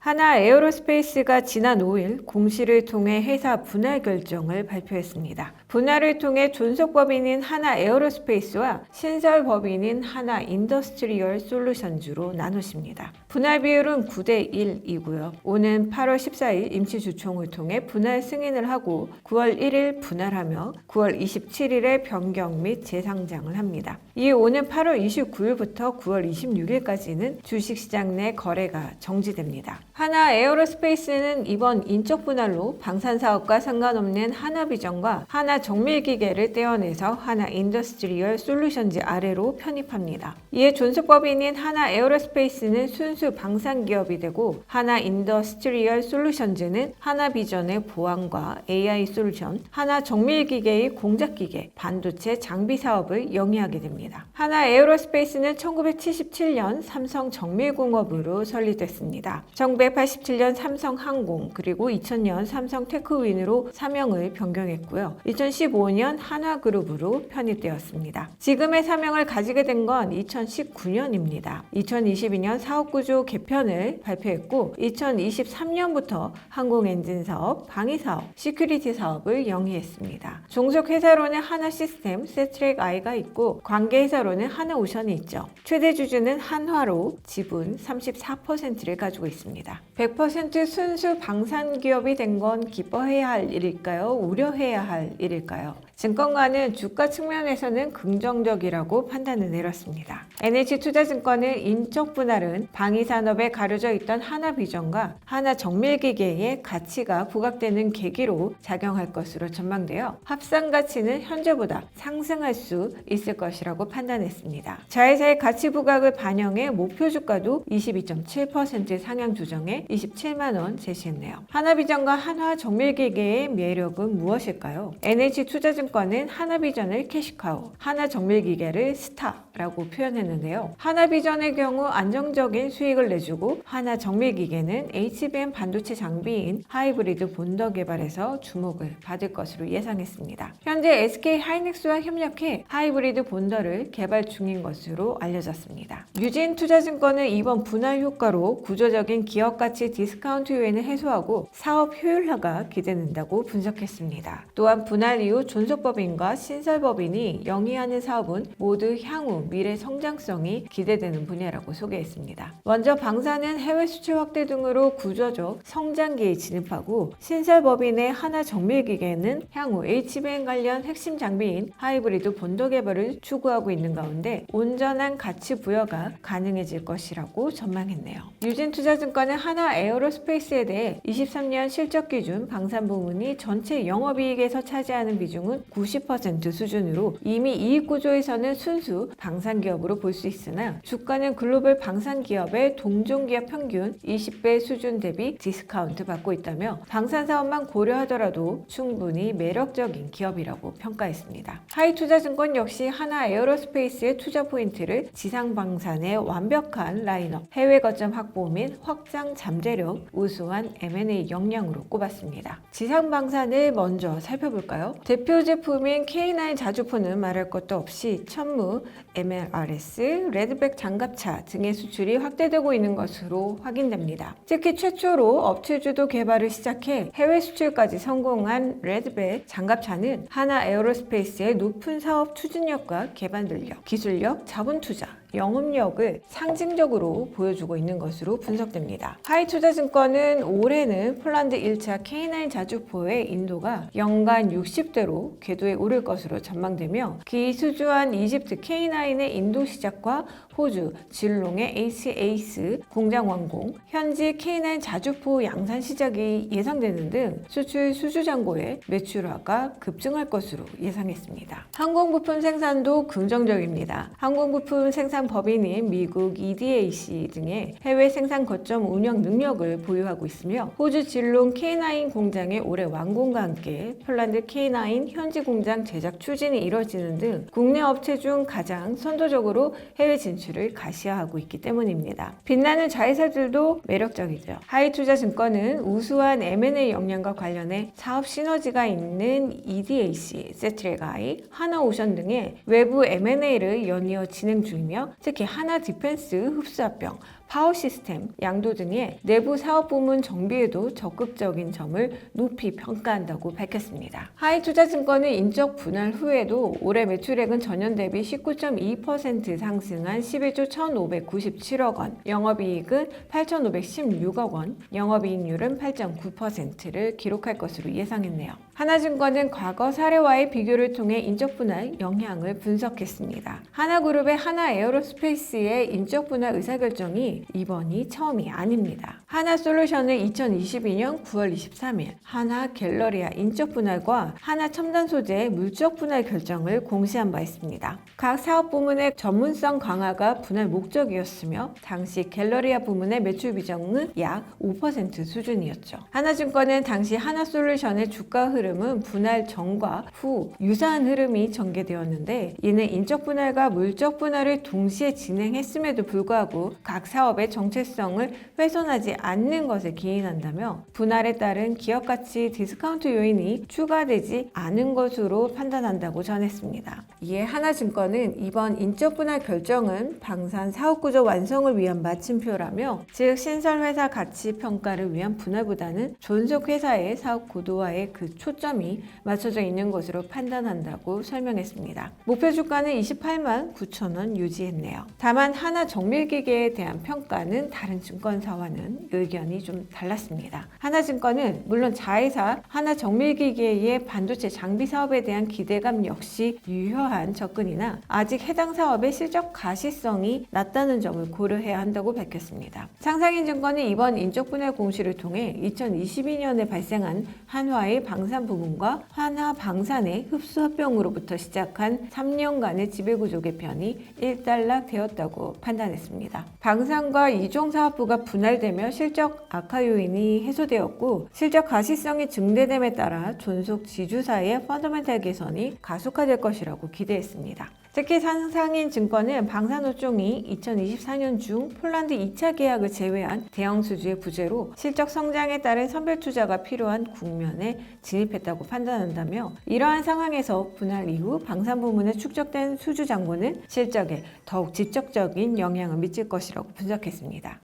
하나 에어로스페이스가 지난 5일 공시를 통해 회사 분할 결정을 발표했습니다. 분할을 통해 존속법인인 하나 에어로스페이스와 신설법인인 하나 인더스트리얼 솔루션즈로 나누십니다. 분할 비율은 9대 1이고요. 오는 8월 14일 임시주총을 통해 분할 승인을 하고 9월 1일 분할하며 9월 27일에 변경 및 재상장을 합니다. 이에 오는 8월 29일부터 9월 26일까지는 주식시장 내 거래가 정지됩니다. 하나 에어로스페이스는 이번 인적 분할로 방산 사업과 상관없는 하나비전과 하나 정밀기계를 떼어내서 하나 인더스트리얼 솔루션즈 아래로 편입합니다. 이에 존속법인인 하나 에어로스페이스는 순수 방산 기업이 되고 하나 인더스트리얼 솔루션즈는 하나 비전의 보안과 AI 솔루션, 하나 정밀기계의 공작기계, 반도체 장비 사업을 영위하게 됩니다. 하나 에어로스페이스는 1977년 삼성 정밀공업으로 설립됐습니다. 1987년 삼성항공 그리고 2000년 삼성 테크윈으로 사명을 변경했고요. 2015년 한화그룹으로 편입되었습니다. 지금의 사명을 가지게 된 건 2019년입니다. 2022년 사업구조 개편을 발표했고 2023년부터 항공엔진 사업, 방위 사업, 시큐리티 사업을 영위했습니다. 종속 회사로는 하나 시스템, 세트랙 아이가 있고 관계 회사로는 하나 오션이 있죠. 최대 주주는 한화로 지분 34%를 가지고 있습니다. 100% 순수 방산 기업이 된 건 기뻐해야 할 일일까요? 우려해야 할 일일까요? 일일까요? 증권가는 주가 측면에서는 긍정적이라고 판단을 내렸습니다. NH투자증권은 인적 분할은 방위 산업에 가려져 있던 하나 비전과 하나 정밀기계의 가치가 부각되는 계기로 작용할 것으로 전망되어 합산 가치는 현재보다 상승할 수 있을 것이라고 판단했습니다. 자회사의 가치 부각을 반영해 목표 주가도 22.7% 상향 조정해 27만 원 제시했네요. 하나비전과 한화 정밀기계의 매력은 무엇일까요? NH투자증권 은 하나비전을 캐시카우, 하나정밀기계를 스타라고 표현했는데요. 하나비전의 경우 안정적인 수익을 내주고 하나정밀기계는 HBM 반도체 장비인 하이브리드 본더 개발에서 주목을 받을 것으로 예상했습니다. 현재 SK 하이닉스와 협력해 하이브리드 본더를 개발 중인 것으로 알려졌습니다. 유진 투자증권은 이번 분할 효과로 구조적인 기업 가치 디스카운트 요인을 해소하고 사업 효율화가 기대된다고 분석했습니다. 또한 분할 이후 존속 법인과 신설법인이 영위하는 사업은 모두 향후 미래 성장성이 기대되는 분야라고 소개했습니다. 먼저 방사는 해외 수출 확대 등으로 구조적 성장기에 진입하고 신설법인의 하나 정밀기계는 향후 HBM 관련 핵심 장비인 하이브리드 본도 개발을 추구하고 있는 가운데 온전한 가치 부여가 가능해질 것이라고 전망했네요. 유진투자증권은 하나 에어로스페이스에 대해 23년 실적 기준 방산 부문이 전체 영업이익에서 차지하는 비중은 90% 수준으로 이미 이익 구조에서는 순수 방산 기업으로 볼 수 있으나 주가는 글로벌 방산 기업의 동종 기업 평균 20배 수준 대비 디스카운트 받고 있다며 방산 사업만 고려하더라도 충분히 매력적인 기업이라고 평가했습니다. 하이투자증권 역시 하나 에어로스페이스의 투자 포인트를 지상 방산의 완벽한 라인업, 해외 거점 확보 및 확장 잠재력, 우수한 M&A 역량으로 꼽았습니다. 지상 방산을 먼저 살펴볼까요? 대표 제품인 K9 자주포는 말할 것도 없이 천무, MLRS, 레드백 장갑차 등의 수출이 확대되고 있는 것으로 확인됩니다. 특히 최초로 업체주도 개발을 시작해 해외 수출까지 성공한 레드백 장갑차는 하나 에어로스페이스의 높은 사업 추진력과 개발 능력, 기술력, 자본 투자, 영업력을 상징적으로 보여주고 있는 것으로 분석됩니다. 하이투자증권은 올해는 폴란드 1차 K9 자주포의 인도가 연간 60대로 궤도에 오를 것으로 전망되며 기수주한 이집트 K9의 인도 시작과 호주 AC 에이스 공장 완공, 현지 K9 자주포 양산 시작이 예상되는 등 수출 수주 잔고의 매출화가 급증할 것으로 예상했습니다. 항공부품 생산도 긍정적입니다. 항공부품 생산 법인인 미국 EDAC 등의 해외 생산 거점 운영 능력을 보유하고 있으며 호주 진롱 K9 공장의 올해 완공과 함께 폴란드 K9 현지 공장 제작 추진이 이뤄지는 등 국내 업체 중 가장 선도적으로 해외 진출을 가시화하고 있기 때문입니다. 빛나는 자회사들도 매력적이죠. 하이투자증권은 우수한 M&A 역량과 관련해 사업 시너지가 있는 EDAC, 세트레가이, 하나오션 등의 외부 M&A를 연이어 진행 중이며 특히 하나 디펜스 흡수합병, 파워 시스템, 양도 등의 내부 사업 부문 정비에도 적극적인 점을 높이 평가한다고 밝혔습니다. 하이투자증권은 인적 분할 후에도 올해 매출액은 전년 대비 19.2% 상승한 11조 1,597억 원, 영업이익은 8,516억 원, 영업이익률은 8.9%를 기록할 것으로 예상했네요. 하나증권은 과거 사례와의 비교를 통해 인적 분할 영향을 분석했습니다. 하나그룹의 하나에어로스페이스의 인적 분할 의사결정이 이번이 처음이 아닙니다. 하나 솔루션은 2022년 9월 23일 하나 갤러리아 인적 분할과 하나 첨단 소재의 물적 분할 결정을 공시한 바 있습니다. 각 사업 부문의 전문성 강화가 분할 목적이었으며 당시 갤러리아 부문의 매출 비중은 약 5% 수준이었죠. 하나증권은 당시 하나솔루션의 주가 흐름은 분할 전과 후 유사한 흐름이 전개되었는데 이는 인적 분할과 물적 분할을 동시에 진행했음에도 불구하고 각 사업 의 정체성을 훼손하지 않는 것을 기인한다며 분할에 따른 기업 가치 디스카운트 요인이 추가되지 않은 것으로 판단한다고 전했습니다. 이에 하나증권은 이번 인적 분할 결정은 방산 사업 구조 완성을 위한 마침표라며 즉 신설 회사 가치 평가를 위한 분할보다는 존속 회사의 사업 고도화에 그 초점이 맞춰져 있는 것으로 판단한다고 설명했습니다. 목표 주가는 28만 9천 원 유지했네요. 다만 하나 정밀기계에 대한 평가 는 다른 증권사와는 의견이 좀 달랐습니다. 하나증권은 물론 자회사 하나 정밀기계의 반도체 장비 사업에 대한 기대감 역시 유효한 접근이나 아직 해당 사업의 실적 가시성이 낮다는 점을 고려해야 한다고 밝혔습니다. 상상인증권은 이번 인적 분할 공시를 통해 2022년에 발생한 한화의 방산 부문과 한화 방산의 흡수 합병으로부터 시작한 3년간의 지배구조 개편이 일단락되었다고 판단했습니다. 방산 과 이종 사업부가 분할되며 실적 악화 요인이 해소되었고 실적 가시성이 증대됨에 따라 존속 지주사의 펀더멘탈 개선이 가속화될 것이라고 기대했습니다. 특히 상상인 증권은 방산업종이 2024년 중 폴란드 2차 계약을 제외한 대형 수주의 부재로 실적 성장에 따른 선별 투자가 필요한 국면에 진입했다고 판단한다며 이러한 상황에서 분할 이후 방산 부문에 축적된 수주 잔고는 실적에 더욱 직접적인 영향을 미칠 것이라고 분석했습니다.